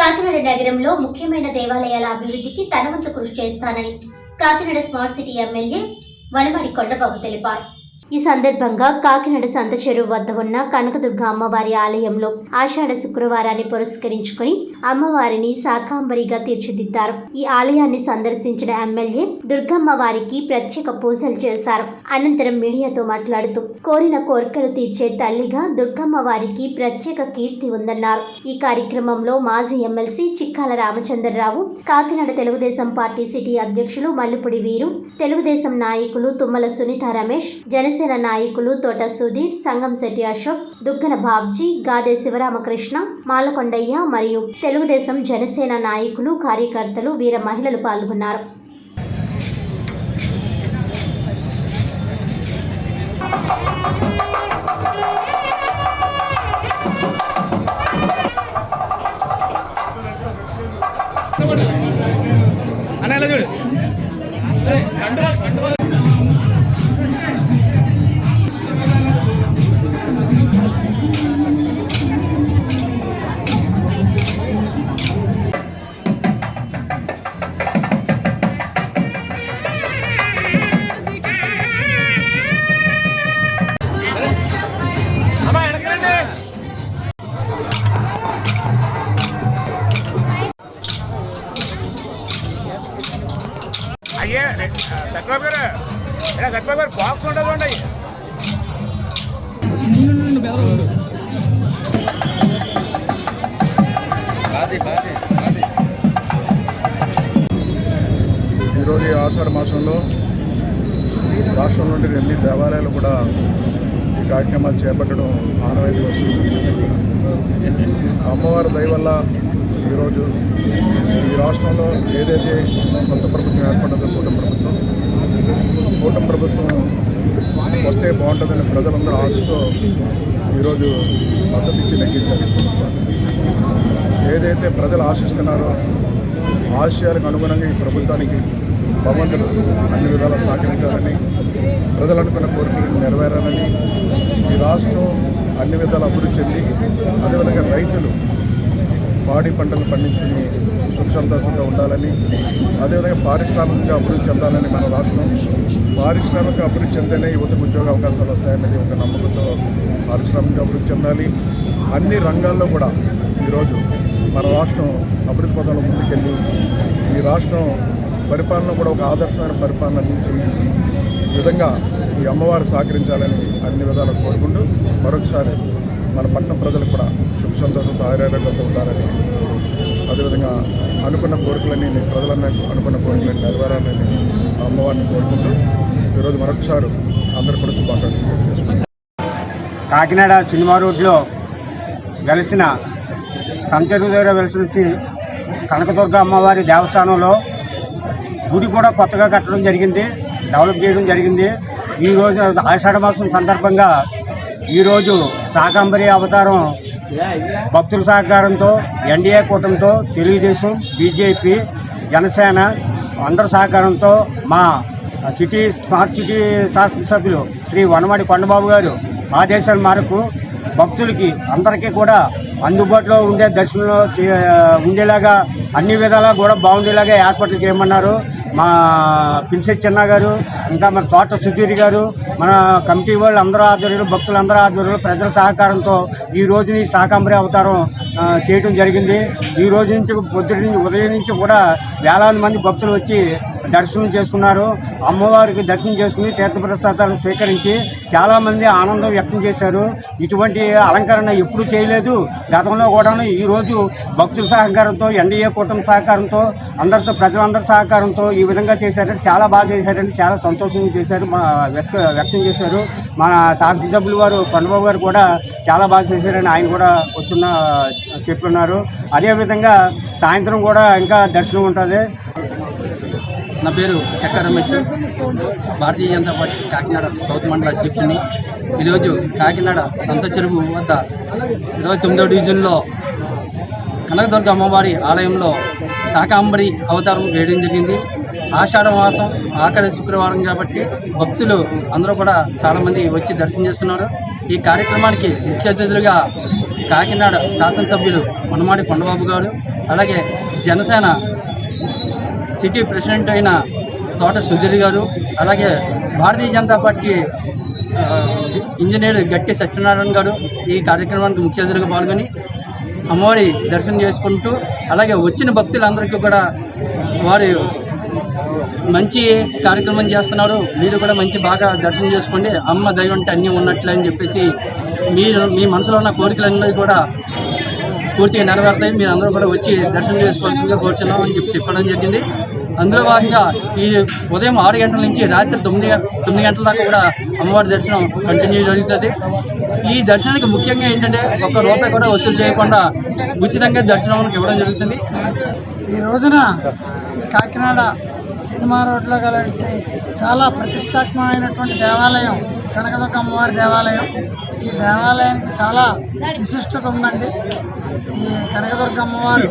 కాకినాడ నగరంలో ముఖ్యమైన దేవాలయాల అభివృద్ధికి తన వంతు కృషి చేస్తానని Kakinada smart city MLA Vanamadi Kondababu తెలిపారు. ఈ సందర్భంగా కాకినాడ సంత చెరువు వద్ద ఉన్న కనకదుర్గ అమ్మవారి ఆలయంలో ఆషాఢ శుక్రవారాన్ని పురస్కరించుకుని అమ్మవారిని శాకాంబరిగా తీర్చిదిద్దారు. ఈ ఆలయాన్ని సందర్శించిన ఎమ్మెల్యే దుర్గమ్మ వారికి ప్రత్యేక పూజలు చేశారు. అనంతరం మీడియాతో మాట్లాడుతూ కోరిన కోరికలు తీర్చే తల్లిగా దుర్గమ్మ వారికి ప్రత్యేక కీర్తి ఉందన్నారు. ఈ కార్యక్రమంలో మాజీ MLC Chikkala Ramachandra Rao Kakinada Telugu Desam party city అధ్యక్షులు మల్లుపుడి వీరు తెలుగుదేశం నాయకులు తుమ్మల సునీత రమేష్ జనసేన నాయకులు తోట సుధీర్ సంగంశెట్టి అశోక్ దుగ్గన బాబ్జీ గాదే శివరామకృష్ణ మాలకొండయ్య మరియు తెలుగుదేశం జనసేన నాయకులు కార్యకర్తలు వీర మహిళలు పాల్గొన్నారు. సత్యబాబు గారు. ఇలా సత్యబాబు గారు బాక్స్ ఉండదు అండి ఈరోజు ఈ ఆషాఢ మాసంలో రాష్ట్రం నుండి ఎన్ని దేవాలయాలు కూడా ఈ కార్యక్రమాలు చేపట్టడం ఆనవాయితీ వస్తుంది. అమ్మవారి దయ వల్ల ఈరోజు ఈ రాష్ట్రంలో ఏదైతే కొత్త ప్రభుత్వం ఏర్పడిందో కూటమి ప్రభుత్వం కూటమి ప్రభుత్వం వస్తే బాగుంటుందని ప్రజలందరూ ఆశతో ఈరోజు మద్దతు ఇచ్చి నెగ్గించారు. ఏదైతే ప్రజలు ఆశిస్తున్నారో ఆశయాలకు అనుగుణంగా ఈ ప్రభుత్వానికి భగవంతుడు అన్ని విధాలా సహకరించాలని ప్రజలు అనుకున్న కోరికలు నెరవేరాలని ఈ రాష్ట్రం అన్ని విధాలు అభివృద్ధి చెంది అదేవిధంగా రైతులు పాడి పంటలు పండించుకుని సుఖ సంతోషంగా ఉండాలని అదేవిధంగా పారిశ్రామికంగా అభివృద్ధి చెందాలని మన రాష్ట్రం పారిశ్రామిక అభివృద్ధి చెందేనే యువతకు ఉద్యోగ అవకాశాలు వస్తాయనేది ఒక నమ్మకంతో పారిశ్రామిక అభివృద్ధి చెందాలి. అన్ని రంగాల్లో కూడా ఈరోజు మన రాష్ట్రం అభివృద్ధి పదంలో ముందుకెళ్ళి ఈ రాష్ట్రం పరిపాలన కూడా ఒక ఆదర్శమైన పరిపాలన అందించి విధంగా ఈ అమ్మవారు సహకరించాలని అన్ని విధాలు కోరుకుంటూ మరొకసారి మన పట్టణ ప్రజలు కూడా సుఖ సంతోషంతో ఆరోగ్యంతో ఉండాలని అదేవిధంగా అనుకున్న కోరికలన్నీ ప్రజలన్నీ అనుకున్న కోరికలని నెరవేరాలని అమ్మవారిని కోరుకుంటూ ఈరోజు మరొకసారి అందరూ కూడా శుభాకాంక్షలు కాకినాడ సినిమా రోడ్లో వెలిసిన సంచరు దగ్గర వెలిసిన కనకదుర్గ అమ్మవారి దేవస్థానంలో గుడి కూడా కొత్తగా కట్టడం జరిగింది డెవలప్ చేయడం జరిగింది. ఈరోజు ఆషాఢ మాసం సందర్భంగా ఈరోజు శాకాంబరి అవతారం భక్తుల సహకారంతో ఎన్డీఏ కూటమితో తెలుగుదేశం బీజేపీ జనసేన అందరి సహకారంతో మా సిటీ స్మార్ట్ సిటీ శాసనసభ్యులు శ్రీ వనమాడి కొండబాబు గారు ఆదేశాల మేరకు భక్తులకి అందరికీ కూడా అందుబాటులో ఉండే దర్శనంలో ఉండేలాగా అన్ని విధాలా కూడా బాగుండేలాగా ఏర్పాట్లు చేయమన్నారు. మా పిలిసే చిన్న గారు ఇంకా మన తోట సుధీర్ గారు మన కమిటీ వాళ్ళు అందరూ ఆధ్వర్యంలో భక్తులందరూ ఆధ్వర్యంలో ప్రజల సహకారంతో ఈ రోజుని ఈ శాకాంబరి అవతారం చేయడం చేయటం జరిగింది. ఈ రోజు నుంచి పొద్దుటి నుంచి ఉదయం నుంచి కూడా వేలాది మంది భక్తులు వచ్చి దర్శనం చేసుకున్నారు. అమ్మవారికి దర్శనం చేసుకుని తీర్థప్రసాదాలు స్వీకరించి చాలామంది ఆనందం వ్యక్తం చేశారు. ఇటువంటి అలంకరణ ఎప్పుడూ చేయలేదు. గతంలో కూడాను ఈ రోజు భక్తుల సహకారంతో ఎన్డీఏ కూటమి సహకారంతో అందరితో ప్రజలందరి సహకారంతో ఈ విధంగా చేశారంటే చాలా బాగా చేశారంటే చాలా సంతోషంగా చేశారు. మా వ్యక్త వ్యక్తం చేశారు. మన శాసనసభ్యులు వారు కొండబాబు గారు కూడా చాలా బాగా చేశారని ఆయన కూడా వచ్చిన చెప్తున్నారు అదేవిధంగా సాయంత్రం కూడా ఇంకా దర్శనం ఉంటుంది. నా పేరు చెక్క రమేష్. భారతీయ జనతా పార్టీ కాకినాడ సౌత్ మండల అధ్యక్షుడిని. ఈరోజు కాకినాడ సంత చెరువు వద్ద ఇరవై తొమ్మిదవ డివిజన్లో కనకదుర్గ అమ్మవారి ఆలయంలో శాకాంబరి అవతారం వేయడం జరిగింది. ఆషాఢ మాసం ఆఖరి శుక్రవారం కాబట్టి భక్తులు అందరూ కూడా చాలామంది వచ్చి దర్శనం చేసుకున్నారు. ఈ కార్యక్రమానికి ముఖ్య అతిథులుగా కాకినాడ శాసనసభ్యులు మనమాడి కొండబాబు గారు అలాగే జనసేన సిటీ ప్రెసిడెంట్ అయిన తోట సుధీర్ గారు అలాగే భారతీయ జనతా పార్టీ ఇంజనీర్ గట్టి సత్యనారాయణ గారు ఈ కార్యక్రమానికి ముఖ్య అతిథిగా పాల్గొని అమ్మవారి దర్శనం చేసుకుంటూ అలాగే వచ్చిన భక్తులందరికీ కూడా వారి మంచి కార్యక్రమం చేస్తున్నారు. మీరు కూడా మంచి బాగా దర్శనం చేసుకోండి. అమ్మ దయ ఉంటే అన్నీ ఉన్నట్లే అని చెప్పేసి మీరు మీ మనసులో ఉన్న కోరికలన్నీ కూడా పూర్తిగా నెరవేరుతాయి. మీరు అందరూ కూడా వచ్చి దర్శనం చేసుకోవాల్సిందిగా కోరుచున్నాం అని చెప్పి చెప్పడం జరిగింది. అందులో భాగంగా ఈ ఉదయం ఆరు గంటల నుంచి రాత్రి తొమ్మిది తొమ్మిది గంటల దాకా కూడా అమ్మవారి దర్శనం కంటిన్యూ జరుగుతుంది. ఈ దర్శనానికి ముఖ్యంగా ఏంటంటే ఒక్క రూపాయి కూడా వసూలు చేయకుండా ఉచితంగా దర్శనం ఇవ్వడం జరుగుతుంది. ఈ రోజున ఈ కాకినాడ సినిమా రోడ్లో గలటి చాలా ప్రతిష్టాత్మకమైనటువంటి దేవాలయం కనకదుర్గ అమ్మవారి దేవాలయం. ఈ దేవాలయానికి చాలా విశిష్టత ఉందండి. ఈ కనకదుర్గ అమ్మవారు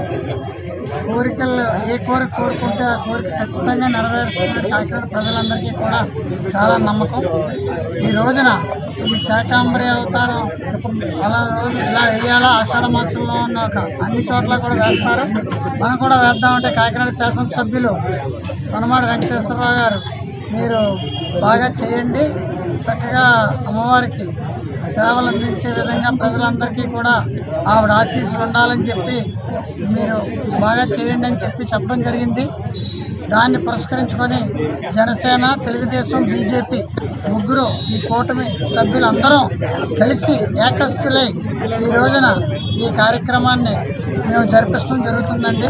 కోరికలు ఏ కోరిక కోరుకుంటే ఆ కోరిక ఖచ్చితంగా నెరవేరుస్తుంది కాకినాడ ప్రజలందరికీ కూడా చాలా నమ్మకం. ఈ రోజున ఈ శాకాంబరి అవతారం అలా రోజు ఇలా వేయాలా? ఆషాఢ మాసంలో ఉన్న ఒక అన్ని చోట్ల కూడా వేస్తారు. మనం కూడా వేద్దామంటే కాకినాడ శాసనసభ్యులు కొనమాడ వెంకటేశ్వరరావు గారు మీరు బాగా చేయండి. చక్కగా అమ్మవారికి సేవలు అందించే విధంగా ప్రజలందరికీ కూడా ఆవిడ ఆశీస్సు ఉండాలని చెప్పి మీరు బాగా చేయండి అని చెప్పి చెప్పడం జరిగింది. దాన్ని పురస్కరించుకొని జనసేన తెలుగుదేశం బీజేపీ ముగ్గురు ఈ కూటమి సభ్యులందరం కలిసి ఏకస్తులై ఈ రోజున ఈ కార్యక్రమాన్ని మేము జరిపించడం జరుగుతుందండి.